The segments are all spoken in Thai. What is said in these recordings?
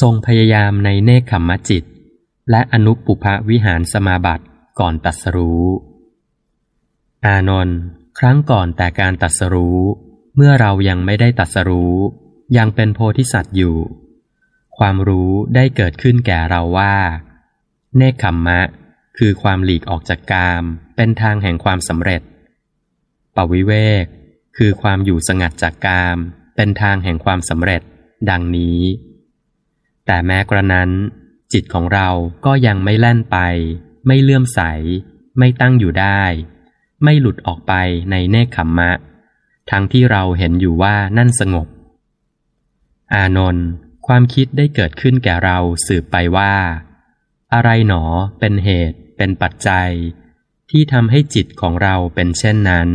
ทรงพยายามในเนคขมมจิต และอนุปุพวิหารสมาบัติก่อนตัดสรู้ อานนท์ครั้งก่อนแต่การตัดสรู้ เมื่อเรายังไม่ได้ตัดสรู้ ยังเป็นโพธิสัตว์อยู่ ความรู้ได้เกิดขึ้นแก่เราว่า เนคขมมะ คือความหลีกออกจากกาม เป็นทางแห่งความสำเร็จ ปวิเวก คือความอยู่สงัดจากกาม เป็นทางแห่งความสำเร็จ ดังนี้ แต่แม้กระนั้น จิตของเราก็ยังไม่แล่นไป ไม่เลื่อมใส ไม่ตั้งอยู่ได้ ไม่หลุดออกไปในเนคขมมะ ทั้งที่เราเห็นอยู่ว่านั่นสงบ อานนท์ความคิดได้เกิดขึ้นแก่เราสืบไปว่า อะไรหนอเป็นเหตุ เป็นปัจจัย ที่ทำให้จิตของเราเป็นเช่นนั้น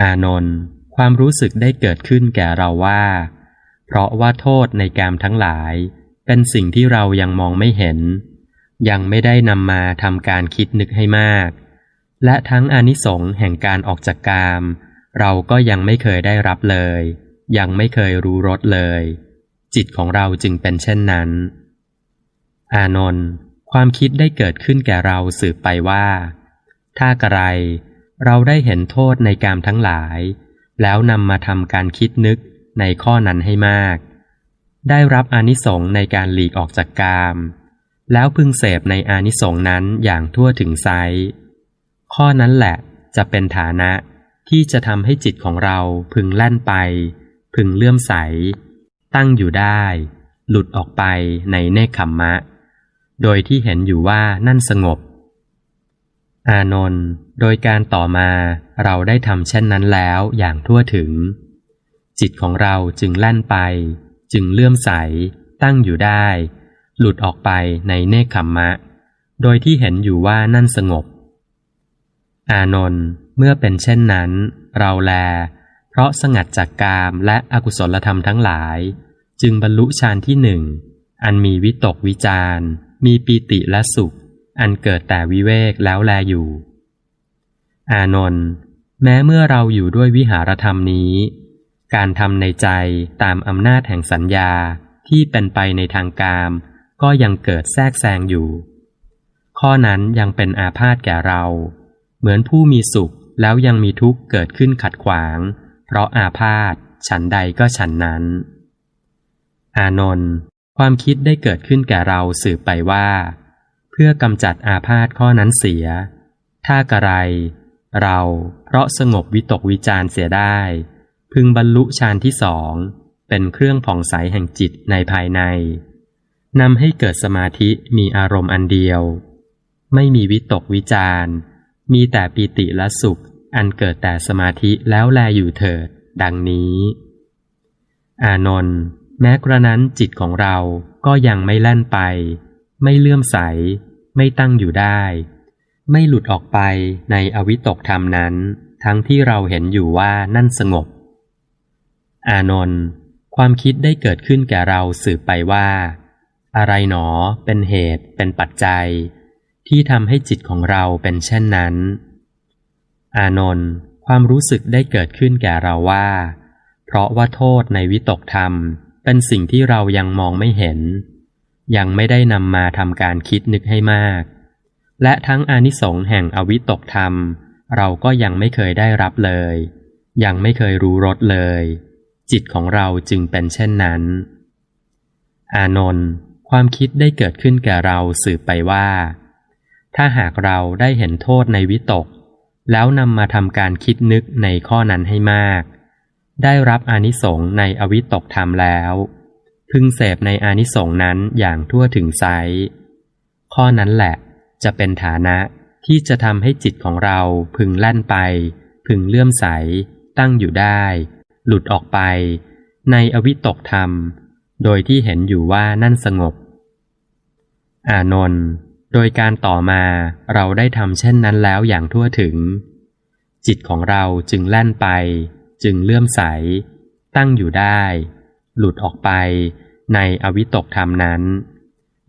อานนท์ความรู้สึกได้เกิดขึ้นแก่เราว่า เพราะว่าโทษในกามทั้งหลาย เป็นสิ่งที่เรายังมองไม่เห็น ยังไม่ได้นำมาทำการคิดนึกให้มาก และทั้งอนิสงส์แห่งการออกจากกาม เราก็ยังไม่เคยได้รับเลย ยังไม่เคยรู้รสเลย จิตของเราจึงเป็นเช่นนั้น อานนท์ความคิดได้เกิดขึ้นแก่เราสืบไปว่า ถ้ากระไร เราได้เห็นโทษในกามทั้งหลาย แล้วนำมาทำการคิดนึก ในข้อนั้นให้มาก ได้รับอานิสงส์ในการหลีกออกจากกาม แล้วพึงเสพในอานิสงส์นั้นอย่างทั่วถึงไซข้อนั้นแหละจะเป็นฐานะที่จะทำให้จิตของเราพึงแล่นไป พึงเลื่อมใส ตั้งอยู่ได้ หลุดออกไปในเนคขมมะ โดยที่เห็นอยู่ว่านั่นสงบ อานนท์โดยการต่อมาเราได้ทำเช่นนั้นแล้วอย่างทั่วถึง จิตของเราจึงแล่นไป จึงเลื่อมใส ตั้งอยู่ได้ หลุดออกไปในเนคขมมะ โดยที่เห็นอยู่ว่านั่นสงบ อานนท์เมื่อเป็นเช่นนั้น เราแล เพราะสงัดจากกามและอกุศลธรรมทั้งหลาย จึงบรรลุฌานที่หนึ่ง อันมีวิตกวิจารมีปีติและสุข อันเกิดแต่วิเวกแล้วแลอยู่ อานนท์แม้เมื่อเราอยู่ด้วยวิหารธรรมนี้ การทำในใจตามอำนาจแห่งสัญญาที่เป็นไปในทางกาม ก็ยังเกิดแทรกแซงอยู่ ข้อนั้นยังเป็นอาพาธแก่เรา เหมือนผู้มีสุขแล้วยังมีทุกข์เกิดขึ้นขัดขวาง เพราะอาพาธฉันใดก็ฉันนั้น อานนท์ความคิดได้เกิดขึ้นแก่เราสืบไปว่า เพื่อกำจัดอาพาธข้อนั้นเสีย ถ้ากระไร เราเพราะสงบวิตกวิจารเสียได้ พึงบรรลุฌานที่สองเป็นเครื่องผ่องใสแห่งจิตในภายในนำให้เกิดสมาธิมีอารมณ์อันเดียว ไม่มีวิตกวิจารมีแต่ปีติและสุข อันเกิดแต่สมาธิแล้วแลอยู่เถิด ดังนี้ อานนท์แม้กระนั้นจิตของเราก็ยังไม่แล่นไป ไม่เลื่อมใส ไม่ตั้งอยู่ได้ ไม่หลุดออกไปในอวิตกธรรมนั้น ทั้งที่เราเห็นอยู่ว่านั่นสงบ อานนท์ความคิดได้เกิดขึ้นแก่เราสืบไปว่า อะไรหนอเป็นเหตุ เป็นปัจจัย ที่ทำให้จิตของเราเป็นเช่นนั้น อานนท์ความรู้สึกได้เกิดขึ้นแก่เราว่า เพราะว่าโทษในวิตกธรรม เป็นสิ่งที่เรายังมองไม่เห็น ยังไม่ได้นำมาทำการคิดนึกให้มาก และทั้งอานิสงส์แห่งอวิตกธรรม เราก็ยังไม่เคยได้รับเลย ยังไม่เคยรู้รสเลย จิตของเราจึงเป็นเช่นนั้น อานนท์ความคิดได้เกิดขึ้นแก่เราสืบไปว่า ถ้าหากเราได้เห็นโทษในวิตก แล้วนำมาทำการคิดนึกในข้อนั้นให้มาก ได้รับอานิสงส์ในอวิตกธรรมแล้ว พึงเสพในอานิสงส์นั้นอย่างทั่วถึงไซข้อนั้นแหละจะเป็นฐานะที่จะทำให้จิตของเราพึงแล่นไป พึงเลื่อมใส ตั้งอยู่ได้ หลุดออกไป ในอวิตกธรรม โดยที่เห็นอยู่ว่านั่นสงบ อานนท์โดยการต่อมาเราได้ทำเช่นนั้นแล้วอย่างทั่วถึง จิตของเราจึงแล่นไป จึงเลื่อมใส ตั้งอยู่ได้ หลุดออกไปในอวิตกธรรมนั้น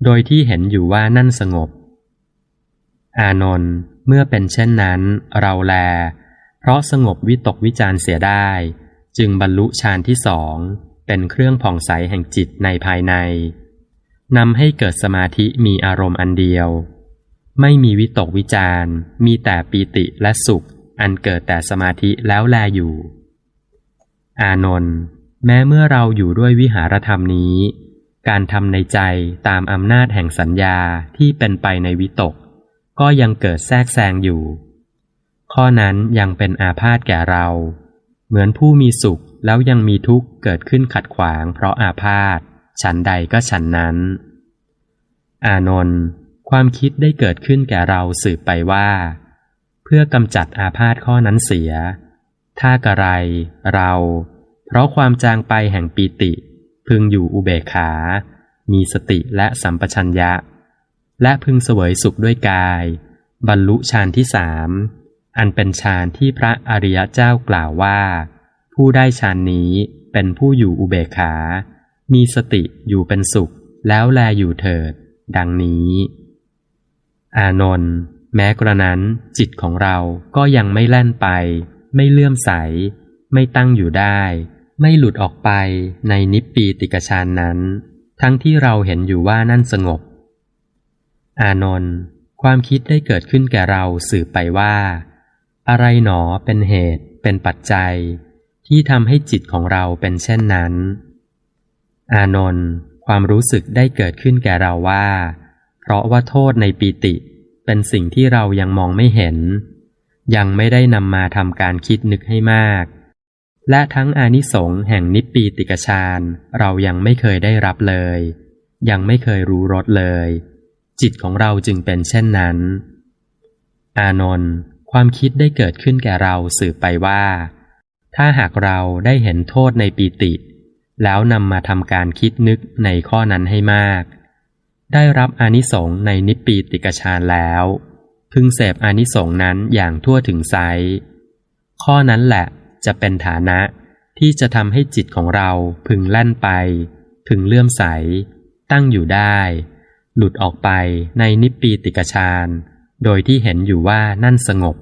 โดยที่เห็นอยู่ว่านั่นสงบ อานนท์เมื่อเป็นเช่นนั้น เราแล เพราะสงบวิตกวิจารเสียได้ จึงบรรลุฌานที่สองเป็นเครื่องผ่องใสแห่งจิตในภายในนำให้เกิดสมาธิมีอารมณ์อันเดียว ไม่มีวิตกวิจารมีแต่ปีติและสุข อันเกิดแต่สมาธิแล้วแลอยู่ อานนท์แม้เมื่อเราอยู่ด้วยวิหารธรรมนี้ การทำในใจตามอำนาจแห่งสัญญาที่เป็นไปในวิตก ก็ยังเกิดแทรกแซงอยู่ ข้อนั้นยังเป็นอาพาธแก่เรา เหมือนผู้มีสุขแล้วยังมีทุกข์เกิดขึ้นขัดขวางเพราะอาพาธฉันใดก็ฉันนั้น อานนท์ความคิดได้เกิดขึ้นแก่เราสืบไปว่า เพื่อกำจัดอาพาธข้อนั้นเสีย ถ้ากระไร เรา เพราะความจางไปแห่งปีติ พึงอยู่อุเบกขา มีสติและสัมปชัญญะ และพึงเสวยสุขด้วยกาย บรรลุฌานที่สาม อันเป็นฌานที่พระอริยเจ้ากล่าวว่า ผู้ได้ฌานนี้เป็นผู้อยู่อุเบกขา มีสติอยู่เป็นสุข แล้วแลอยู่เถิด ดังนี้ อานนท์แม้กระนั้นจิตของเราก็ยังไม่แล่นไป ไม่เลื่อมใส ไม่ตั้งอยู่ได้ ไม่หลุดออกไปในนิปปีติกชานนั้น ทั้งที่เราเห็นอยู่ว่านั่นสงบ อานนท์ความคิดได้เกิดขึ้นแก่เราสืบไปว่า อะไรหนอเป็นเหตุเป็นปัจจัย ที่ทำให้จิตของเราเป็นเช่นนั้น อานนท์ความรู้สึกได้เกิดขึ้นแก่เราว่า เพราะว่าโทษในปีติ เป็นสิ่งที่เรายังมองไม่เห็น ยังไม่ได้นำมาทำการคิดนึกให้มาก และทั้งอานิสงส์แห่งนิปปีติกชานเรายังไม่เคยได้รับเลย ยังไม่เคยรู้รสเลย จิตของเราจึงเป็นเช่นนั้น อานนท์ ความคิดได้เกิดขึ้นแก่เราสืบไปว่า ถ้าหากเราได้เห็นโทษในปีติ แล้วนำมาทำการคิดนึกในข้อนั้นให้มาก ได้รับอานิสงส์ในนิปีติกชานแล้ว พึงเสพอานิสงส์นั้นอย่างทั่วถึงไซข้อนั้นแหละจะเป็นฐานะที่จะทำให้จิตของเราพึงแล่นไป พึงเลื่อมใส ตั้งอยู่ได้ หลุดออกไปในนิปีติกชาน โดยที่เห็นอยู่ว่านั่นสงบ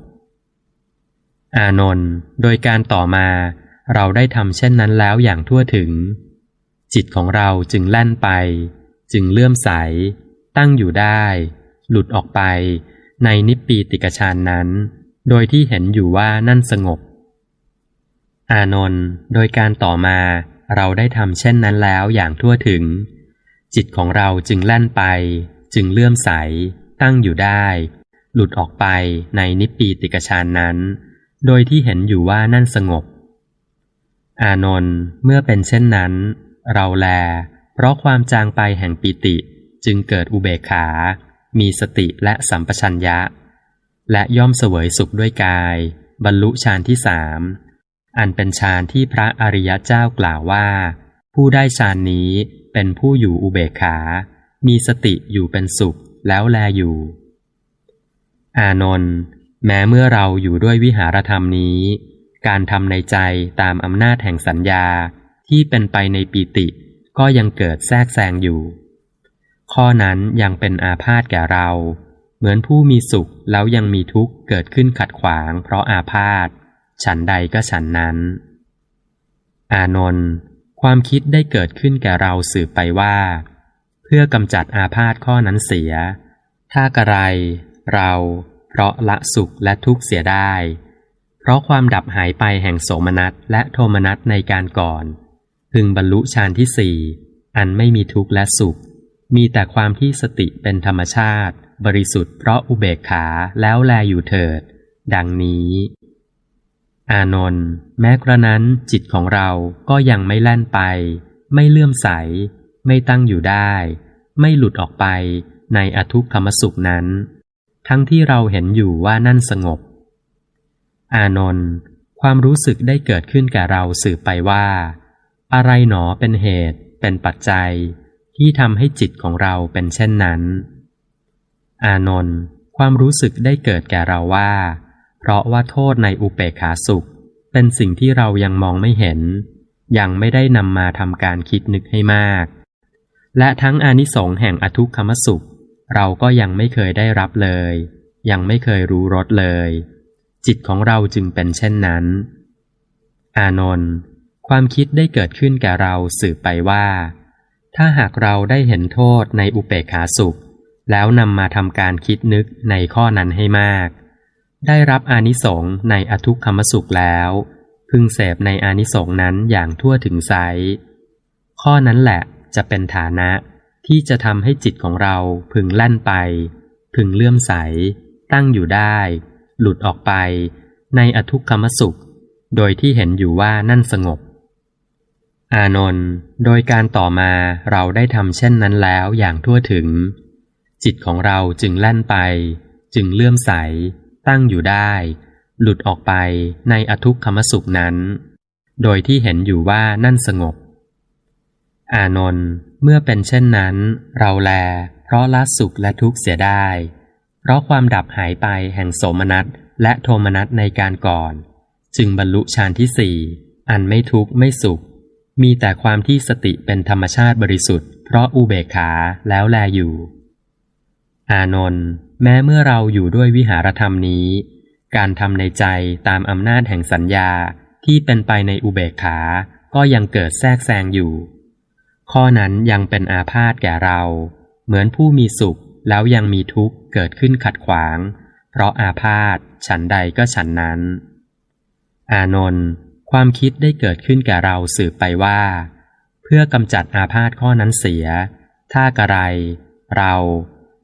อานนท์โดยการต่อมาเราได้ทำเช่นนั้นแล้วอย่างทั่วถึง จิตของเราจึงแล่นไป จึงเลื่อมใส ตั้งอยู่ได้ หลุดออกไป ในนิปปีติกชานนั้น โดยที่เห็นอยู่ว่านั่นสงบ อานนท์โดยการต่อมาเราได้ทำเช่นนั้นแล้วอย่างทั่วถึง จิตของเราจึงแล่นไป จึงเลื่อมใส ตั้งอยู่ได้ หลุดออกไปในนิปปีติกชานนั้น โดยที่เห็นอยู่ว่านั่นสงบ อานนท์เมื่อเป็นเช่นนั้น เราแล เพราะความจางไปแห่งปีติจึงเกิดอุเบกขา มีสติและสัมปชัญญะ และย่อมเสวยสุขด้วยกาย บรรลุฌานที่สามอันเป็นฌานที่พระอริยเจ้ากล่าวว่า ผู้ได้ฌานนี้เป็นผู้อยู่อุเบกขา มีสติอยู่เป็นสุขแล้วแลอยู่ อานนท์แม้เมื่อเราอยู่ด้วยวิหารธรรมนี้ การทำในใจตามอำนาจแห่งสัญญาที่เป็นไปในปีติ ก็ยังเกิดแทรกแซงอยู่ ข้อนั้นยังเป็นอาพาธแก่เรา เหมือนผู้มีสุขแล้วยังมีทุกข์เกิดขึ้นขัดขวาง เพราะอาพาธฉันใดก็ฉันนั้น อานนท์ความคิดได้เกิดขึ้นแก่เราสืบไปว่า เพื่อกำจัดอาพาธข้อนั้นเสีย ถ้ากระไร เราเพราะละสุขและทุกข์เสียได้ เพราะความดับหายไปแห่งโสมนัสและโทมนัสในการก่อน พึงบรรลุฌานที่สี่อันไม่มีทุกข์และสุข มีแต่ความที่สติเป็นธรรมชาติ บริสุทธิ์เพราะอุเบกขาแล้วแลอยู่เถิด ดังนี้ อานนท์แม้กระนั้นจิตของเราก็ยังไม่แล่นไป ไม่เลื่อมใส ไม่ตั้งอยู่ได้ ไม่หลุดออกไปในอทุกขมสุขนั้น ทั้งที่เราเห็นอยู่ว่านั่นสงบ อานนท์ความรู้สึกได้เกิดขึ้นแก่เราสืบไปว่า อะไรหนอเป็นเหตุ เป็นปัจจัย ที่ทำให้จิตของเราเป็นเช่นนั้น อานนท์ความรู้สึกได้เกิดแก่เราว่า เพราะว่าโทษในอุเปขาสุข เป็นสิ่งที่เรายังมองไม่เห็น ยังไม่ได้นำมาทำการคิดนึกให้มาก และทั้งอานิสงส์แห่งอทุกขมสุข เราก็ยังไม่เคยได้รับเลย ยังไม่เคยรู้รสเลย จิตของเราจึงเป็นเช่นนั้น อานนท์ความคิดได้เกิดขึ้นแก่เราสืบไปว่า ถ้าหากเราได้เห็นโทษในอุเบกขาสุข แล้วนำมาทำการคิดนึกในข้อนั้นให้มาก ได้รับอานิสงส์ในอทุกขมสุขแล้ว พึงเสพในอานิสงส์นั้นอย่างทั่วถึงไซข้อนั้นแหละจะเป็นฐานะ ที่จะทำให้จิตของเราพึงแล่นไป พึงเลื่อมใส ตั้งอยู่ได้ หลุดออกไป ในอทุกขมสุข โดยที่เห็นอยู่ว่านั่นสงบ อานนท์โดยการต่อมาเราได้ทำเช่นนั้นแล้วอย่างทั่วถึง จิตของเราจึงแล่นไป จึงเลื่อมใส ตั้งอยู่ได้ หลุดออกไปในอทุกขมสุขนั้น โดยที่เห็นอยู่ว่านั่นสงบ อานนท์ เมื่อเป็นเช่นนั้น เราแล เพราะละสุขและทุกข์เสียได้ เพราะความดับหายไปแห่งโสมนัสและโทมนัสในการก่อน จึงบรรลุฌานที่สี่อันไม่ทุกข์ไม่สุข มีแต่ความที่สติเป็นธรรมชาติบริสุทธิ์ เพราะอุเบกขาแล้วแลอยู่ อานนท์แม้เมื่อเราอยู่ด้วยวิหารธรรมนี้ การทำในใจตามอำนาจแห่งสัญญาที่เป็นไปในอุเบกขา ก็ยังเกิดแทรกแซงอยู่ ข้อนั้นยังเป็นอาพาธแก่เรา เหมือนผู้มีสุขแล้วยังมีทุกข์เกิดขึ้นขัดขวาง เพราะอาพาธฉันใดก็ฉันนั้น อานนท์ความคิดได้เกิดขึ้นแก่เราสืบไปว่า เพื่อกำจัดอาพาธข้อนั้นเสีย ถ้ากระไร เรา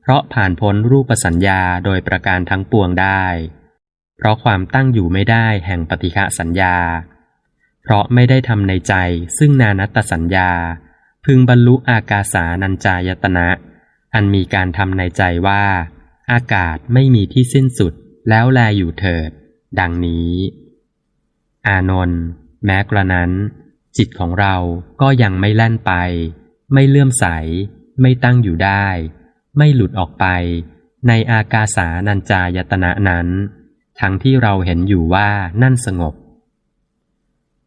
เพราะผ่านพ้นรูปสัญญาโดยประการทั้งปวงได้ เพราะความตั้งอยู่ไม่ได้แห่งปฏิฆะสัญญา เพราะไม่ได้ทำในใจซึ่งนานัตตสัญญา พึงบรรลุอากาสานัญจายตนะ อันมีการทำในใจว่า อากาศไม่มีที่สิ้นสุดแล้วแลอยู่เถิด ดังนี้ อานนท์แม้กระนั้น จิตของเราก็ยังไม่แล่นไป ไม่เลื่อมใส ไม่ตั้งอยู่ได้ ไม่หลุดออกไป ในอากาสานัญจายตนะนั้น ทั้งที่เราเห็นอยู่ว่านั่นสงบ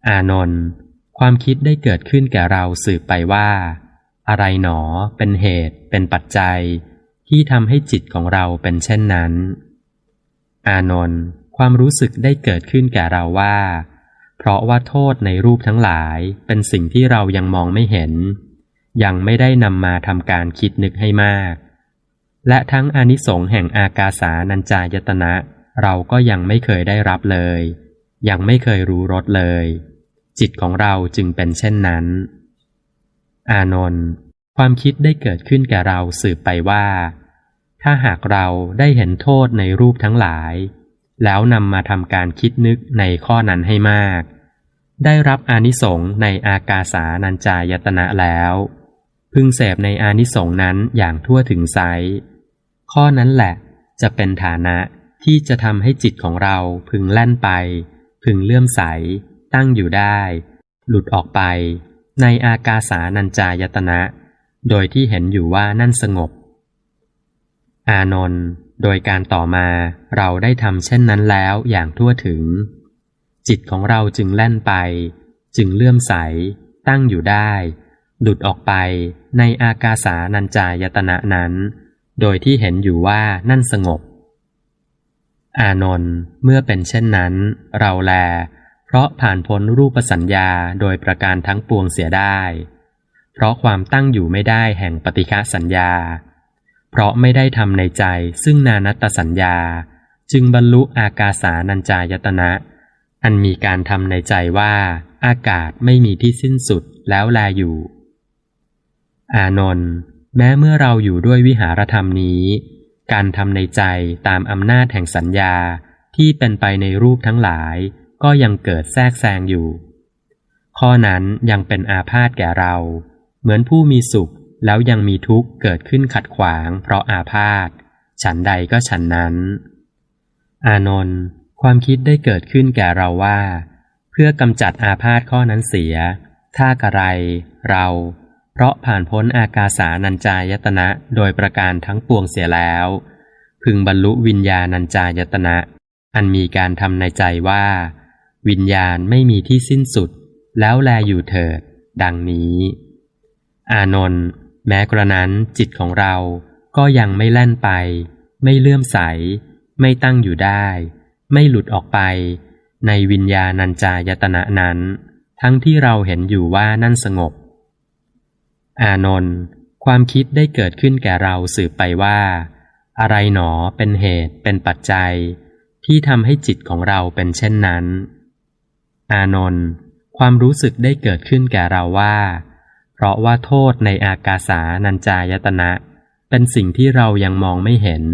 อานนท์ ความคิดได้เกิดขึ้นแก่เราสืบไปว่า อะไรหนอ เป็นเหตุ เป็นปัจจัย ที่ทำให้จิตของเราเป็นเช่นนั้น อานนท์ความรู้สึกได้เกิดขึ้นแก่เราว่า เพราะว่าโทษในรูปทั้งหลายเป็นสิ่งที่เรายังมองไม่เห็น ยังไม่ได้นำมาทำการคิดนึกให้มาก และทั้งอนิสงส์แห่งอากาสานัญจายตนะ เราก็ยังไม่เคยได้รับเลย ยังไม่เคยรู้รสเลย จิตของเราจึงเป็นเช่นนั้น อานนท์ความคิดได้เกิดขึ้นแก่เราสืบไปว่า ถ้าหากเราได้เห็นโทษในรูปทั้งหลาย แล้วนำมาทำการคิดนึกในข้อนั้นให้มาก ได้รับอานิสงส์ในอากาสานัญจายตนะแล้ว พึงเสพในอานิสงส์นั้นอย่างทั่วถึงไซข้อนั้นแหละจะเป็นฐานะที่จะทำให้จิตของเราพึงแล่นไป พึงเลื่อมใส ตั้งอยู่ได้ หลุดออกไป ในอากาสานัญจายตนะ โดยที่เห็นอยู่ว่านั่นสงบ อานนท์โดยการต่อมาเราได้ทำเช่นนั้นแล้วอย่างทั่วถึง จิตของเราจึงแล่นไป จึงเลื่อมใส ตั้งอยู่ได้หลุดออกไปในอากาสานัญจายตนะนั้น โดยที่เห็นอยู่ว่านั่นสงบ อานนท์เมื่อเป็นเช่นนั้น เราแล เพราะผ่านพ้นรูปสัญญาโดยประการทั้งปวงเสียได้ เพราะความตั้งอยู่ไม่ได้แห่งปฏิฆะสัญญา เพราะไม่ได้ทำในใจซึ่งนานัตตสัญญา จึงบรรลุอากาสานัญจายตนะ อันมีการทำในใจว่า อากาศไม่มีที่สิ้นสุดแล้วแลอยู่ อานนท์แม้เมื่อเราอยู่ด้วยวิหารธรรมนี้ การทำในใจตามอำนาจแห่งสัญญาที่เป็นไปในรูปทั้งหลาย ก็ยังเกิดแทรกแซงอยู่ ข้อนั้นยังเป็นอาพาธแก่เรา เหมือนผู้มีสุขแล้วยังมีทุกข์เกิดขึ้นขัดขวางเพราะอาพาธฉันใดก็ฉันนั้น อานนท์ความคิดได้เกิดขึ้นแก่เราว่า เพื่อกำจัดอาพาธข้อนั้นเสีย ถ้ากระไร เรา เพราะผ่านพ้นอากาสานัญจายตนะโดยประการทั้งปวงเสียแล้ว พึงบรรลุวิญญาณัญจายตนะ อันมีการทำในใจว่า วิญญาณไม่มีที่สิ้นสุด แล้วแลอยู่เถิด ดังนี้ อานนท์แม้กระนั้นจิตของเราก็ยังไม่แล่นไป ไม่เลื่อมใส ไม่ตั้งอยู่ได้ ไม่หลุดออกไป ในวิญญาณัญจายตนะนั้น ทั้งที่เราเห็นอยู่ว่านั่นสงบ อานนท์ความคิดได้เกิดขึ้นแก่เราสืบไปว่า อะไรหนอเป็นเหตุเป็นปัจจัย ที่ทำให้จิตของเราเป็นเช่นนั้น อานนท์ความรู้สึกได้เกิดขึ้นแก่เราว่า เพราะว่าโทษในอากาสานัญจายตนะ เป็นสิ่งที่เรายังมองไม่เห็น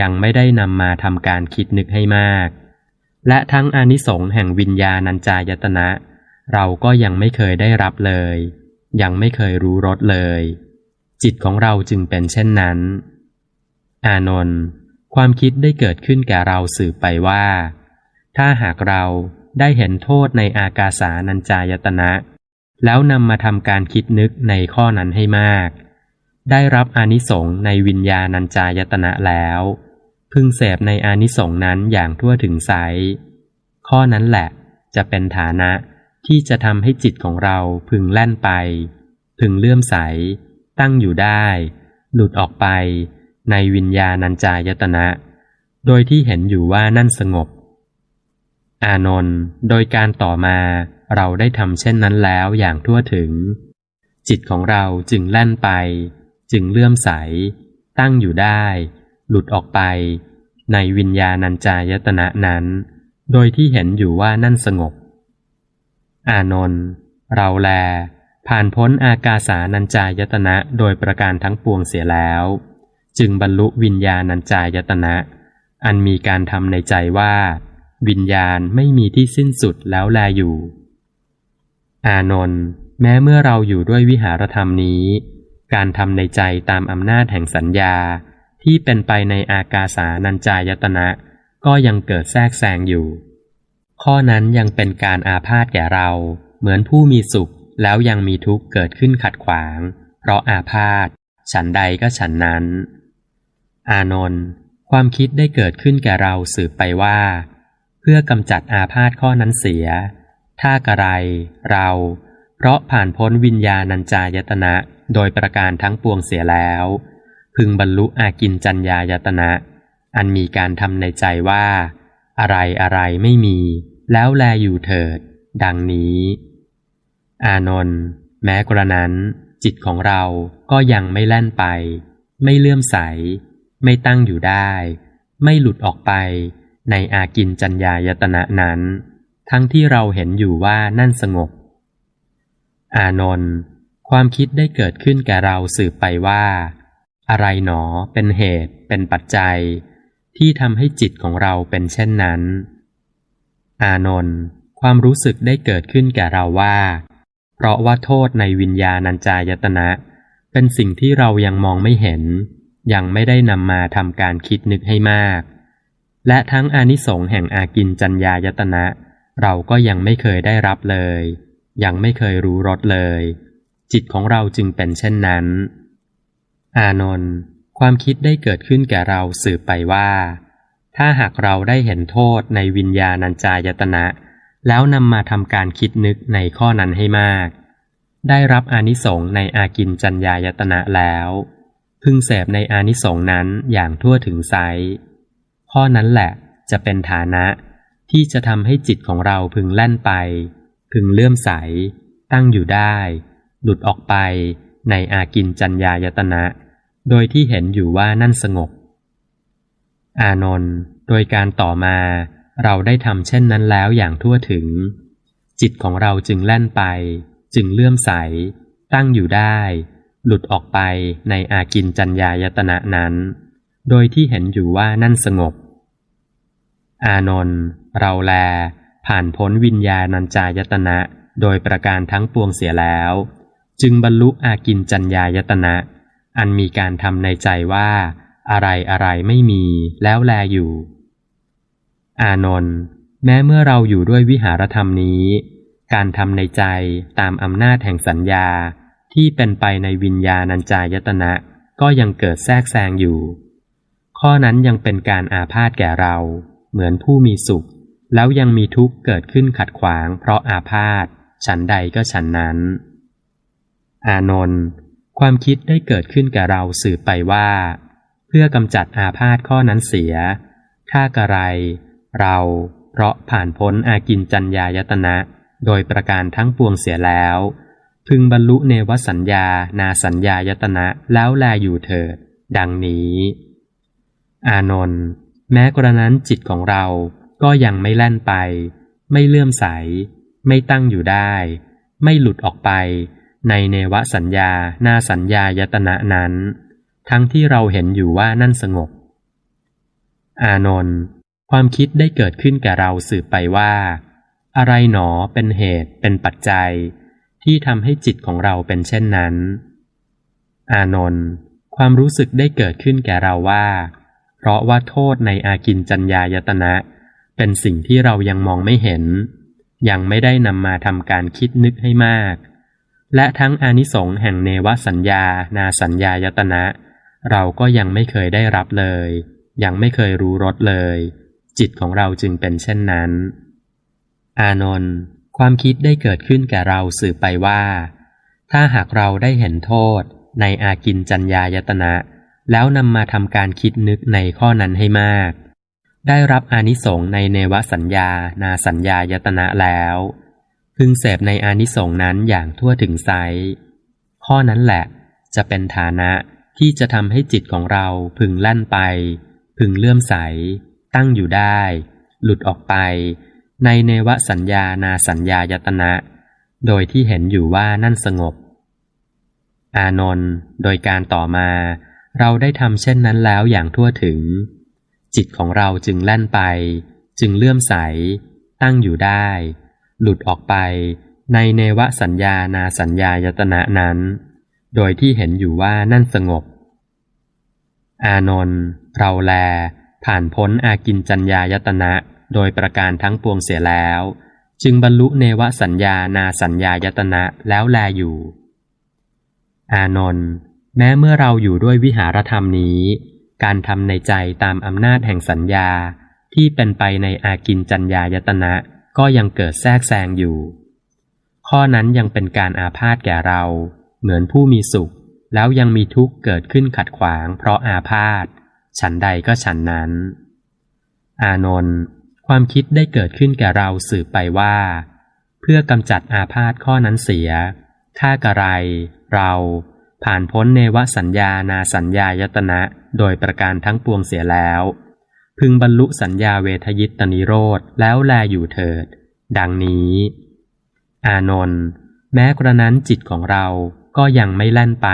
ยังไม่ได้นำมาทำการคิดนึกให้มาก และทั้งอนิสงส์แห่งวิญญาณัญจายตนะ เราก็ยังไม่เคยได้รับเลย ยังไม่เคยรู้รสเลย จิตของเราจึงเป็นเช่นนั้น อานนท์ความคิดได้เกิดขึ้นแก่เราสืบไปว่า ถ้าหากเรา ได้เห็นโทษในอากาสานัญจายตนะ แล้วนำมาทำการคิดนึกในข้อนั้นให้มาก ได้รับอานิสงส์ในวิญญาณัญจายตนะแล้ว พึงเสพในอานิสงส์นั้นอย่างทั่วถึงไซข้อนั้นแหละจะเป็นฐานะที่จะทำให้จิตของเราพึงแล่นไป พึงเลื่อมใส ตั้งอยู่ได้ หลุดออกไป ในวิญญาณัญจายตนะ โดยที่เห็นอยู่ว่านั่นสงบ อานนท์โดยการต่อมาเราได้ทำเช่นนั้นแล้วอย่างทั่วถึง จิตของเราจึงแล่นไป จึงเลื่อมใส ตั้งอยู่ได้ หลุดออกไป ในวิญญาณัญจายตนะนั้น โดยที่เห็นอยู่ว่านั่นสงบ อานนท์เราแล ผ่านพ้นอากาสานัญจายตนะโดยประการทั้งปวงเสียแล้ว จึงบรรลุวิญญาณัญจายตนะ อันมีการทำในใจว่า วิญญาณไม่มีที่สิ้นสุดแล้วแลอยู่ อานนท์แม้เมื่อเราอยู่ด้วยวิหารธรรมนี้ การทำในใจตามอำนาจแห่งสัญญาที่เป็นไปในอากาสานัญจายตนะ ก็ยังเกิดแทรกแซงอยู่ ข้อนั้นยังเป็นการอาพาธแก่เรา เหมือนผู้มีสุขแล้วยังมีทุกข์เกิดขึ้นขัดขวาง เพราะอาพาธฉันใดก็ฉันนั้น อานนท์ความคิดได้เกิดขึ้นแก่เราสืบไปว่า พื่อกำจัดอาพาธข้อนั้นเสีย ถ้ากระไร เรา เพราะผ่านพ้นวิญญาณัญจายตนะ โดยประการทั้งปวงเสียแล้ว พึงบรรลุอากินจัญญายตนะ อันมีการทำในใจว่า อะไรอะไรไม่มี แล้วแลอยู่เถิด ดังนี้ อานนท์แม้กระนั้น จิตของเราก็ยังไม่แล่นไป ไม่เลื่อมใส ไม่ตั้งอยู่ได้ ไม่หลุดออกไป ในอากินจัญญายตนะนั้น ทั้งที่เราเห็นอยู่ว่านั่นสงบ อานนท์ความคิดได้เกิดขึ้นแก่เราสืบไปว่า อะไรหนอเป็นเหตุ เป็นปัจจัย ที่ทำให้จิตของเราเป็นเช่นนั้น อานนท์ความรู้สึกได้เกิดขึ้นแก่เราว่า เพราะว่าโทษในวิญญาณัญจายตนะ เป็นสิ่งที่เรายังมองไม่เห็น ยังไม่ได้นำมาทำการคิดนึกให้มาก และทั้งอนิสงส์แห่งอากินจัญญายตนะ เราก็ยังไม่เคยได้รับเลย ยังไม่เคยรู้รสเลย จิตของเราจึงเป็นเช่นนั้น อานนท์ความคิดได้เกิดขึ้นแก่เราสืบไปว่า ถ้าหากเราได้เห็นโทษในวิญญาณัญจายตนะ แล้วนำมาทำการคิดนึกในข้อนั้นให้มาก ได้รับอานิสงส์ในอากินจัญญายตนะแล้ว พึงเสพในอานิสงส์นั้นอย่างทั่วถึงไซ ข้อนั้นแหละจะเป็นฐานะที่จะทำให้จิตของเราพึงแล่นไป พึงเลื่อมใส ตั้งอยู่ได้ หลุดออกไปในอากินจัญญายตนะ โดยที่เห็นอยู่ว่านั่นสงบ อานนท์โดยการต่อมาเราได้ทำเช่นนั้นแล้วอย่างทั่วถึง จิตของเราจึงแล่นไป จึงเลื่อมใส ตั้งอยู่ได้ หลุดออกไปในอากินจัญญายตนะนั้น โดยที่เห็นอยู่ว่านั่นสงบ อานนท์เราแล ผ่านพ้นวิญญาณัญจายตนะ โดยประการทั้งปวงเสียแล้ว จึงบรรลุอากินจัญญายตนะ อันมีการทำในใจว่า อะไรอะไรไม่มีแล้วแลอยู่ อานนท์แม้เมื่อเราอยู่ด้วยวิหารธรรมนี้ การทำในใจตามอำนาจแห่งสัญญาที่เป็นไปในวิญญาณัญจายตนะ ก็ยังเกิดแทรกแซงอยู่ ข้อนั้นยังเป็นการอาพาธแก่เรา เหมือนผู้มีสุข แล้วยังมีทุกข์เกิดขึ้นขัดขวาง เพราะอาพาธฉันใดก็ฉันนั้น อานนท์ความคิดได้เกิดขึ้นแก่เราสืบไปว่า เพื่อกำจัดอาพาธข้อนั้นเสีย ถ้ากระไร เราเพราะผ่านพ้นอากินจัญญายตนะ โดยประการทั้งปวงเสียแล้ว พึงบรรลุเนวสัญญา นาสัญญายตนะแล้วแลอยู่เถิด ดังนี้ อานนท์แม้กระนั้นจิตของเราก็ยังไม่แล่นไป ไม่เลื่อมใส ไม่ตั้งอยู่ได้ ไม่หลุดออกไป ในเนวสัญญาหน้าสัญญายตนะนั้น ทั้งที่เราเห็นอยู่ว่านั่นสงบ อานนท์ความคิดได้เกิดขึ้นแก่เราสืบไปว่า อะไรหนอเป็นเหตุเป็นปัจจัย ที่ทำให้จิตของเราเป็นเช่นนั้น อานนท์ความรู้สึกได้เกิดขึ้นแก่เราว่า เพราะว่าโทษในอากินจัญญายตนะ เป็นสิ่งที่เรายังมองไม่เห็น ยังไม่ได้นำมาทำการคิดนึกให้มาก และทั้งอานิสงส์แห่งเนวสัญญา นาสัญญายตนะ เราก็ยังไม่เคยได้รับเลย ยังไม่เคยรู้รสเลย จิตของเราจึงเป็นเช่นนั้น อานนท์ความคิดได้เกิดขึ้นแก่เราสืบไปว่า ถ้าหากเราได้เห็นโทษในอากินจัญญายตนะ แล้วนำมาทำการคิดนึกในข้อนั้นให้มาก ได้รับอานิสงส์ในเนวสัญญา นาสัญญายตนะแล้ว พึงเสพในอานิสงส์นั้นอย่างทั่วถึงไซข้อนั้นแหละจะเป็นฐานะที่จะทำให้จิตของเราพึงลั่นไป พึงเลื่อมใส ตั้งอยู่ได้ หลุดออกไป ในเนวสัญญานาสัญญายตนะ โดยที่เห็นอยู่ว่านั่นสงบ อานนท์โดยการต่อมา เราได้ทำเช่นนั้นแล้วอย่างทั่วถึง จิตของเราจึงแล่นไป จึงเลื่อมใส ตั้งอยู่ได้ หลุดออกไปในเนวสัญญานาสัญญายตนะนั้น โดยที่เห็นอยู่ว่านั่นสงบ อานนท์เราแล ผ่านพ้นอากินจัญญายตนะโดยประการทั้งปวงเสียแล้ว จึงบรรลุเนวสัญญานาสัญญายตนะแล้วแลอยู่ อานนท์ แม้เมื่อเราอยู่ด้วยวิหารธรรมนี้ การทำในใจตามอำนาจแห่งสัญญาที่เป็นไปในอากินจัญญายตนะก็ยังเกิดแทรกแซงอยู่ ข้อนั้นยังเป็นการอาพาธแก่เรา เหมือนผู้มีสุข แล้วยังมีทุกข์เกิดขึ้นขัดขวางเพราะอาพาธฉันใดก็ฉันนั้น อานนท์ความคิดได้เกิดขึ้นแก่เราสืบไปว่า เพื่อกำจัดอาพาธข้อนั้นเสียข้ากระไร เรา ผ่านพ้นเนวสัญญานาสัญญายตนะ โดยประการทั้งปวงเสียแล้ว พึงบรรลุสัญญาเวทยิตนิโรธแล้วแลอยู่เถิด ดังนี้ อานนท์แม้กระนั้นจิตของเราก็ยังไม่แล่นไป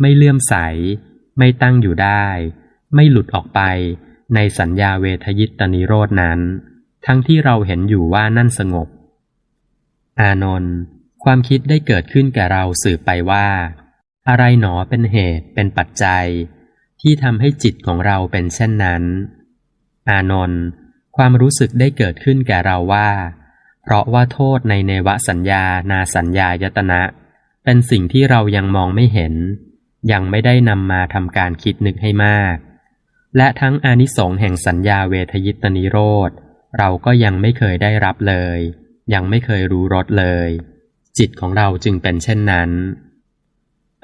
ไม่เลื่อมใส ไม่ตั้งอยู่ได้ ไม่หลุดออกไปในสัญญาเวทยิตนิโรธนั้น ทั้งที่เราเห็นอยู่ว่านั่นสงบ อานนท์ความคิดได้เกิดขึ้นแก่เราสืบไปว่า อะไรหนอเป็นเหตุเป็นปัจจัย ที่ทำให้จิตของเราเป็นเช่นนั้น อานนท์ความรู้สึกได้เกิดขึ้นแก่เราว่า เพราะว่าโทษในเนวสัญญานาสัญญายตนะ เป็นสิ่งที่เรายังมองไม่เห็น ยังไม่ได้นำมาทำการคิดนึกให้มาก และทั้งอานิสงส์แห่งสัญญาเวทยิตนิโรธ เราก็ยังไม่เคยได้รับเลย ยังไม่เคยรู้รสเลย จิตของเราจึงเป็นเช่นนั้น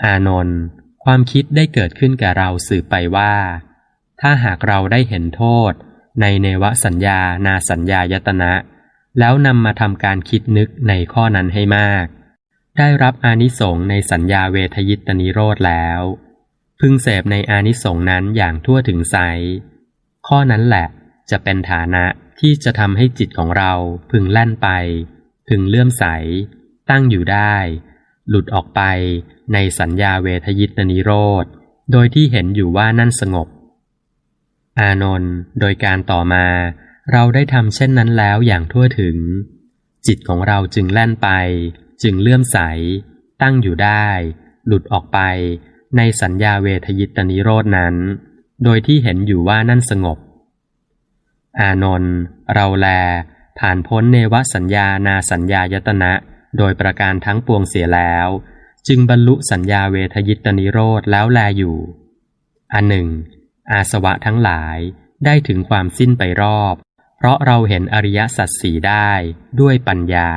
อานนท์ความคิดได้เกิดขึ้นแก่เราสืบไปว่า ถ้าหากเราได้เห็นโทษ ในเนวสัญญานาสัญญายตนะ แล้วนำมาทำการคิดนึกในข้อนั้นให้มาก ได้รับอานิสงในสัญญาเวทยิตนิโรธแล้ว พึงเสพในอานิสงนั้นอย่างทั่วถึงไซข้อนั้นแหละจะเป็นฐานะที่จะทำให้จิตของเราพึงแล่นไป พึงเลื่อมใส ตั้งอยู่ได้ หลุดออกไปในสัญญาเวทยิตนิโรธ โดยที่เห็นอยู่ว่านั่นสงบ อานนท์โดยการต่อมา เราได้ทำเช่นนั้นแล้วอย่างทั่วถึง จิตของเราจึงแล่นไป จึงเลื่อมใส ตั้งอยู่ได้ หลุดออกไปในสัญญาเวทยิตนิโรธนั้น โดยที่เห็นอยู่ว่านั่นสงบ อานนท์เราแลผ่านพ้นเนวสัญญานาสัญญายตนะ โดยประการทั้งปวงเสียแล้ว จึงบรรลุสัญญาเวทยิตนิโรธแล้วแลอยู่ อันหนึ่ง อาสวะทั้งหลายได้ถึงความสิ้นไปรอบ เพราะเราเห็นอริยสัจสีได้ด้วยปัญญา